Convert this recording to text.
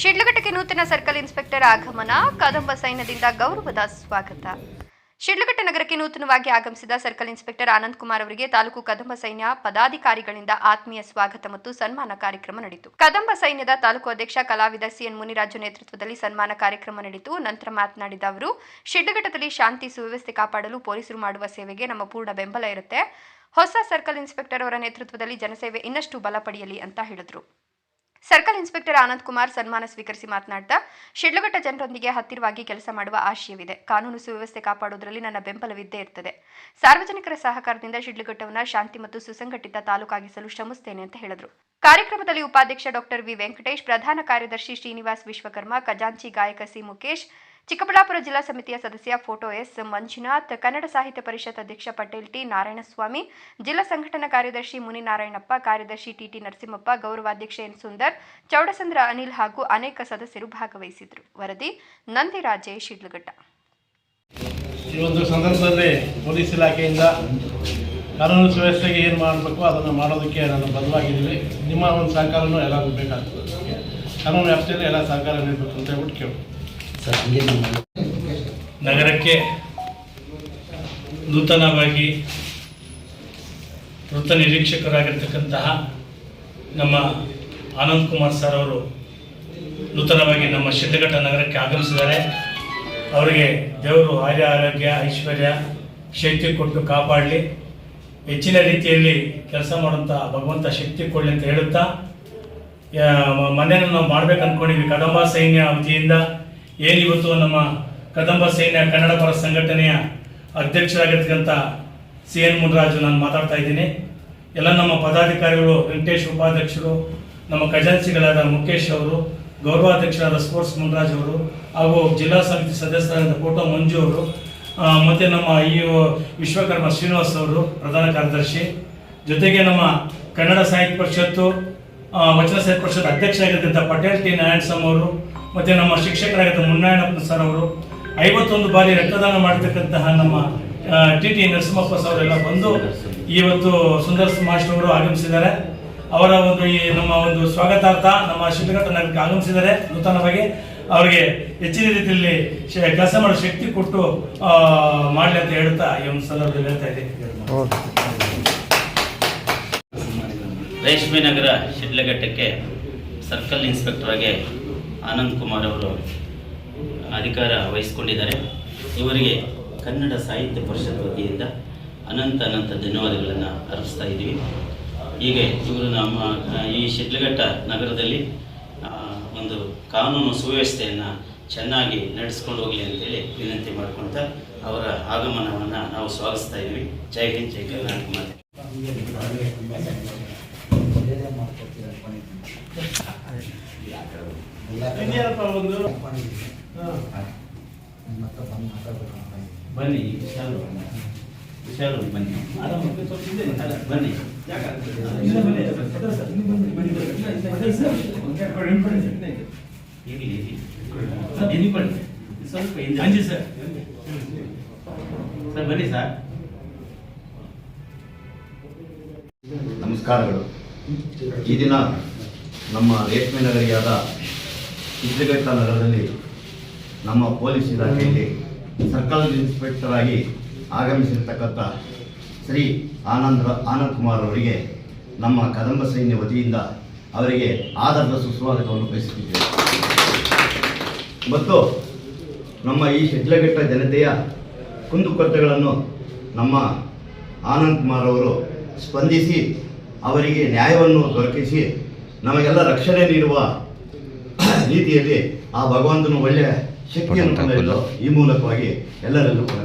ಶಿಡ್ಲಘಟ್ಟಕ್ಕೆ ನೂತನ circle inspector ಆಗಮನ, ಕದಂಬ ಸೈನ್ಯದಿಂದ ಗೌರವದ ಸ್ವಾಗತ. ಶಿಡ್ಲಘಟ್ಟ ನಗರಕ್ಕೆ ನೂತನವಾಗಿ ಆಗಮಿಸಿದ ಸರ್ಕಲ್ ಇನ್ಸ್ಪೆಕ್ಟರ್ ಆನಂದ್ ಕುಮಾರ್ ಅವರಿಗೆ ತಾಲೂಕು ಕದಂಬ ಸೈನ್ಯ ಪದಾಧಿಕಾರಿಗಳಿಂದ ಆತ್ಮೀಯ ಸ್ವಾಗತ ಮತ್ತು ಸನ್ಮಾನ ಕಾರ್ಯಕ್ರಮ ನಡೆಯಿತು. ಕದಂಬ ಸೈನ್ಯದ ತಾಲೂಕು ಅಧ್ಯಕ್ಷ ಕಲಾವಿದ ಸಿಎನ್ ಮುನಿರಾಜು ನೇತೃತ್ವದಲ್ಲಿ ಸನ್ಮಾನ ಕಾರ್ಯಕ್ರಮ ನಡೆಯಿತು. ನಂತರ ಮಾತನಾಡಿದ ಅವರು, ಶಿಡ್ಲಘಟ್ಟದಲ್ಲಿ ಶಾಂತಿ ಸುವ್ಯವಸ್ಥೆ ಕಾಪಾಡಲು ಪೊಲೀಸರು ಮಾಡುವ ಸೇವೆಗೆ ನಮ್ಮ ಪೂರ್ಣ ಬೆಂಬಲ ಇರುತ್ತೆ. ಹೊಸ ಸರ್ಕಲ್ ಇನ್ಸ್ಪೆಕ್ಟರ್ ಅವರ ನೇತೃತ್ವದಲ್ಲಿ ಜನಸೇವೆ ಇನ್ನಷ್ಟು ಬಲ ಅಂತ ಹೇಳಿದರು. ಸರ್ಕಲ್ ಇನ್ಸ್ಪೆಕ್ಟರ್ ಆನಂದ್ ಕುಮಾರ್ ಸನ್ಮಾನ ಸ್ವೀಕರಿಸಿ ಮಾತನಾಡ್ತಾ, ಶಿಡ್ಲಘಟ್ಟ ಜನರೊಂದಿಗೆ ಹತ್ತಿರವಾಗಿ ಕೆಲಸ ಮಾಡುವ ಆಶಯವಿದೆ. ಕಾನೂನು ಸುವ್ಯವಸ್ಥೆ ಕಾಪಾಡುವುದರಲ್ಲಿ ನನ್ನ ಬೆಂಬಲವಿದ್ದೇ ಇರ್ತದೆ. ಸಾರ್ವಜನಿಕರ ಸಹಕಾರದಿಂದ ಶಿಡ್ಲಘಟ್ಟವನ್ನು ಶಾಂತಿ ಮತ್ತು ಸುಸಂಘಟಿತ ತಾಲೂಕಾಗಿಸಲು ಶ್ರಮಿಸುತ್ತೇನೆ ಅಂತ ಹೇಳಿದರು. ಕಾರ್ಯಕ್ರಮದಲ್ಲಿ ಉಪಾಧ್ಯಕ್ಷ ಡಾಕ್ಟರ್ ವಿ ವೆಂಕಟೇಶ್, ಪ್ರಧಾನ ಕಾರ್ಯದರ್ಶಿ ಶ್ರೀನಿವಾಸ್ ವಿಶ್ವಕರ್ಮ, ಖಜಾಂಚಿ ಗಾಯಕ ಸಿ ಮುಖೇಶ್ ಚಿಕ್ಕಬಳ್ಳಾಪುರ ಜಿಲ್ಲಾ ಸಮಿತಿಯ ಸದಸ್ಯ ಫೋಟೋ ಎಸ್ ಮಂಜುನಾಥ್, ಕನ್ನಡ ಸಾಹಿತ್ಯ ಪರಿಷತ್ ಅಧ್ಯಕ್ಷ ಪಟೇಲ್ ಟಿ ನಾರಾಯಣಸ್ವಾಮಿ, ಜಿಲ್ಲಾ ಸಂಘಟನಾ ಕಾರ್ಯದರ್ಶಿ ಮುನಿ ನಾರಾಯಣಪ್ಪ, ಕಾರ್ಯದರ್ಶಿ ಟಿಟಿ ನರಸಿಂಹಪ್ಪ, ಗೌರವಾಧ್ಯಕ್ಷ ಎನ್ ಸುಂದರ್, ಚೌಡಸಂದ್ರ ಅನಿಲ್ ಹಾಗೂ ಅನೇಕ ಸದಸ್ಯರು ಭಾಗವಹಿಸಿದ್ರು ವರದಿ ನಂದಿರಾಜೆ ಶಿಡ್ಲಘಟ್ಟ. ಈ ಒಂದು ಸಂದರ್ಭದಲ್ಲಿ ಪೊಲೀಸ್ ಇಲಾಖೆಯಿಂದ ಕಾನೂನು ಸುವ್ಯವಸ್ಥೆಗೆ ಏನು ಮಾಡಬೇಕು ಅದನ್ನು ಮಾಡೋದಕ್ಕೆ ನಾನು ಬದಲಾಗಿದ್ದೀವಿ. ನಿಮ್ಮ ಒಂದು ಸಹಕಾರನೂ ಎಲ್ಲರಿಗೂ ಬೇಕಾಗ್ತದೆ. ಕಾನೂನು ವ್ಯಾಪ್ತಿಯಲ್ಲಿ ಎಲ್ಲ ಸಹಕಾರ ನೀಡಬೇಕು ಅಂತ ಹೇಳ್ಬಿಟ್ಟು ಕೇಳು ನಗರಕ್ಕೆ ನೂತನವಾಗಿ ವೃತ್ತ ನಿರೀಕ್ಷಕರಾಗಿರ್ತಕ್ಕಂತಹ ನಮ್ಮ ಆನಂದ್ ಕುಮಾರ್ ಸರ್ ಅವರು ನೂತನವಾಗಿ ನಮ್ಮ ಶಿಡ್ಲಘಟ್ಟ ನಗರಕ್ಕೆ ಆಗಮಿಸಿದ್ದಾರೆ. ಅವರಿಗೆ ದೇವರು ಆರ್ಯ ಆರೋಗ್ಯ, ಐಶ್ವರ್ಯ, ಶಕ್ತಿ ಕೊಟ್ಟು ಕಾಪಾಡಲಿ. ಹೆಚ್ಚಿನ ರೀತಿಯಲ್ಲಿ ಕೆಲಸ ಮಾಡುವಂಥ ಭಗವಂತ ಶಕ್ತಿ ಕೊಡಲಿ ಅಂತ ಹೇಳುತ್ತಾ ಮನೆಯನ್ನು ನಾವು ಮಾಡ್ಬೇಕು ಅಂದ್ಕೊಂಡಿದ್ವಿ ಕದಂಬ ಸೈನ್ಯ ವತಿಯಿಂದ ಏನಿವತ್ತು ನಮ್ಮ ಕದಂಬ ಸೇನೆಯ ಕನ್ನಡ ಪರ ಸಂಘಟನೆಯ ಅಧ್ಯಕ್ಷರಾಗಿರ್ತಕ್ಕಂಥ ಸಿ ಎನ್ ಮುನರಾಜು ನಾನು ಮಾತಾಡ್ತಾ ಇದ್ದೀನಿ. ಎಲ್ಲ ನಮ್ಮ ಪದಾಧಿಕಾರಿಗಳು, ವೆಂಕಟೇಶ್ ಉಪಾಧ್ಯಕ್ಷರು, ನಮ್ಮ ಖಜಾನ್ಸಿಗಳಾದ ಮುಖೇಶ್ ಅವರು, ಗೌರವಾಧ್ಯಕ್ಷರಾದ ಸ್ಪೋರ್ಟ್ಸ್ ಮುನರಾಜ್ ಅವರು, ಹಾಗೂ ಜಿಲ್ಲಾ ಸಮಿತಿ ಸದಸ್ಯರಾದ ಫೋಟೋ ಮಂಜು ಅವರು ಮತ್ತು ನಮ್ಮ ಈ ವಿಶ್ವಕರ್ಮ ಶ್ರೀನಿವಾಸ್ ಅವರು, ಪ್ರಧಾನ ಕಾರ್ಯದರ್ಶಿ. ಜೊತೆಗೆ ನಮ್ಮ ಕನ್ನಡ ಸಾಹಿತ್ಯ ಪರಿಷತ್ತು ವಚನ ಸಾಹಿತ್ಯ ಪರಿಷತ್ ಅಧ್ಯಕ್ಷರಾಗಿರ್ತಕ್ಕಂಥ ಪಟೇಲ್ ಟಿ. ನಾರಾಯಣಸ್ವಾಮಿ ಅವರು, ಮತ್ತು ನಮ್ಮ ಶಿಕ್ಷಕರಾಗಿದ್ದ ಮುನ್ನಾಯಣಪ್ಪ ಸರ್ ಅವರು, ಐವತ್ತೊಂದು ಬಾರಿ ರಕ್ತದಾನ ಮಾಡ್ತಕ್ಕಂತಹ ನಮ್ಮ ಟಿ. ಟಿ. ನರಸಿಂಹಪ್ಪ ಅವರೆಲ್ಲ ಬಂದು ಇವತ್ತು ಸುಂದರ ಮಾಸ್ಟರ್ ಆಗಮಿಸಿದ್ದಾರೆ. ಅವರ ಒಂದು ಈ ನಮ್ಮ ಒಂದು ಸ್ವಾಗತಾರ್ಥ ನಮ್ಮ ಶಿಲ್ಘಟ್ಟ ನಗರಕ್ಕೆ ಆಗಮಿಸಿದ್ದಾರೆ ನೂತನವಾಗಿ. ಅವರಿಗೆ ಹೆಚ್ಚಿನ ರೀತಿಯಲ್ಲಿ ಕೆಲಸ ಮಾಡೋ ಶಕ್ತಿ ಕೊಟ್ಟು ಮಾಡ್ಲಿ ಅಂತ ಹೇಳ್ತಾ ಈ ಒಂದು ಸಂದರ್ಭದಲ್ಲಿ ಹೇಳ್ತಾ ಇದ್ದೀನಿ. ರೇಷ್ಮೆ ನಗರ ಶಿಡ್ಲಘಟ್ಟಕ್ಕೆ ಸರ್ಕಲ್ ಇನ್ಸ್ಪೆಕ್ಟರ್ ಆಗಿ ಆನಂದ್ ಕುಮಾರ್ ಅವರು ಅಧಿಕಾರ ವಹಿಸಿಕೊಂಡಿದ್ದಾರೆ. ಇವರಿಗೆ ಕನ್ನಡ ಸಾಹಿತ್ಯ ಪರಿಷತ್ ವತಿಯಿಂದ ಅನಂತ ಅನಂತ ಧನ್ಯವಾದಗಳನ್ನು ಅರ್ಪಿಸ್ತಾ ಇದ್ದೀವಿ. ಹೀಗೆ ಇವರು ನಮ್ಮ, ಈ ಶಿಡ್ಲಘಟ್ಟ ನಗರದಲ್ಲಿ ಒಂದು ಕಾನೂನು ಸುವ್ಯವಸ್ಥೆಯನ್ನು ಚೆನ್ನಾಗಿ ನಡೆಸ್ಕೊಂಡು ಹೋಗಲಿ ಅಂತೇಳಿ ವಿನಂತಿ ಮಾಡ್ಕೊಳ್ತಾ ಅವರ ಆಗಮನವನ್ನು ನಾವು ಸ್ವಾಗತಿಸ್ತಾ ಇದ್ದೀವಿ. ಜೈ ಹಿಂದ್, ಜೈ ಕರ್ನಾಟಕ ಮಾತೆ. ಇದೆಯಪ್ಪ ಒಂದು? ಬನ್ನಿ ವಿಶಾಲ್ ವಿಶಾಲ್ ಬನ್ನಿ. ಬನ್ನಿ. ಇರ್ಲಿ ಇರ್ಲಿ. ಎಲ್ಲಿ ಬನ್ನಿ. ಸ್ವಲ್ಪ ಹಿಂದೆ ಸರ್. ಸರ್ ಬನ್ನಿ ಸರ್. ನಮಸ್ಕಾರಗಳು. ಈ ದಿನ ನಮ್ಮ ರೇಷ್ಮೆ ನಗರಿಯಾದ ಸಿದ್ದಘಟ್ಟ ನಗರದಲ್ಲಿ ನಮ್ಮ ಪೊಲೀಸ್ ಇಲಾಖೆಯಲ್ಲಿ ಸರ್ಕಲ್ ಇನ್ಸ್ಪೆಕ್ಟರ್ ಆಗಿ ಆಗಮಿಸಿರ್ತಕ್ಕಂಥ ಶ್ರೀ ಆನಂದ್ ಆನಂದ್ ಕುಮಾರ್ ಅವರಿಗೆ ನಮ್ಮ ಕದಂಬ ಸೈನ್ಯ ವತಿಯಿಂದ ಅವರಿಗೆ ಆಧಾರದ ಸುಸ್ವಾಗತವನ್ನು ಬಯಸುತ್ತಿದ್ದೇವೆ. ಮತ್ತು ನಮ್ಮ ಈ ಶಿಡ್ಲಘಟ್ಟ ಜನತೆಯ ಕುಂದುಕೊರತೆಗಳನ್ನು ನಮ್ಮ ಆನಂದ್ ಕುಮಾರ್ ಅವರು ಸ್ಪಂದಿಸಿ ಅವರಿಗೆ ನ್ಯಾಯವನ್ನು ದೊರಕಿಸಿ ನಮಗೆಲ್ಲ ರಕ್ಷಣೆ ನೀಡುವ ರೀತಿಯಲ್ಲಿ ಆ ಭಗವಂತನು ಒಳ್ಳೆಯ ಶಕ್ತಿಯನ್ನು ಈ ಮೂಲಕವಾಗಿ ಎಲ್ಲರಲ್ಲೂ ಕೂಡ.